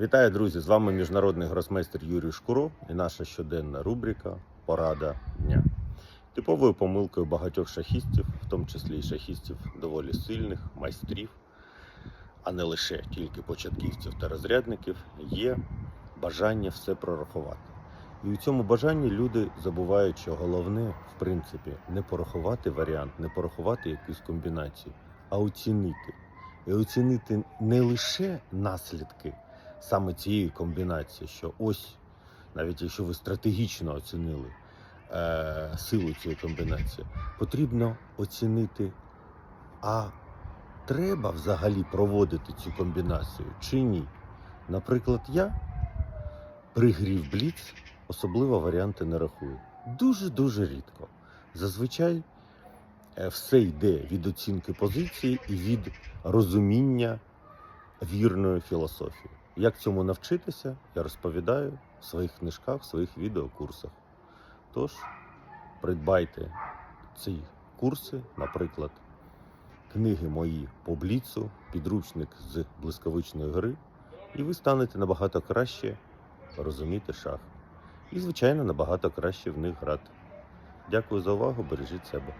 Вітаю, друзі! З вами міжнародний гросмейстер Юрій Шкуро і наша щоденна рубрика Порада дня. Типовою помилкою багатьох шахістів, в тому числі і шахістів доволі сильних, майстрів, а не лише тільки початківців та розрядників, є бажання все прорахувати. І у цьому бажанні люди забувають, що головне, в принципі, не порахувати варіант, не порахувати якусь комбінацію, а оцінити. І оцінити не лише наслідки саме цієї комбінації, що ось, навіть якщо ви стратегічно оцінили е, силу цієї комбінації, потрібно оцінити, а треба взагалі проводити цю комбінацію чи ні. Наприклад, я при грі в Бліц особливо варіанти не рахую. Дуже-дуже рідко. Зазвичай е, все йде від оцінки позиції і від розуміння вірної філософії. Як цьому навчитися, я розповідаю в своїх книжках, в своїх відеокурсах. Тож, придбайте ці курси, наприклад, книги мої по бліцу, підручник з блискавичної гри, і ви станете набагато краще розуміти шах. І, звичайно, набагато краще в них грати. Дякую за увагу, бережіть себе.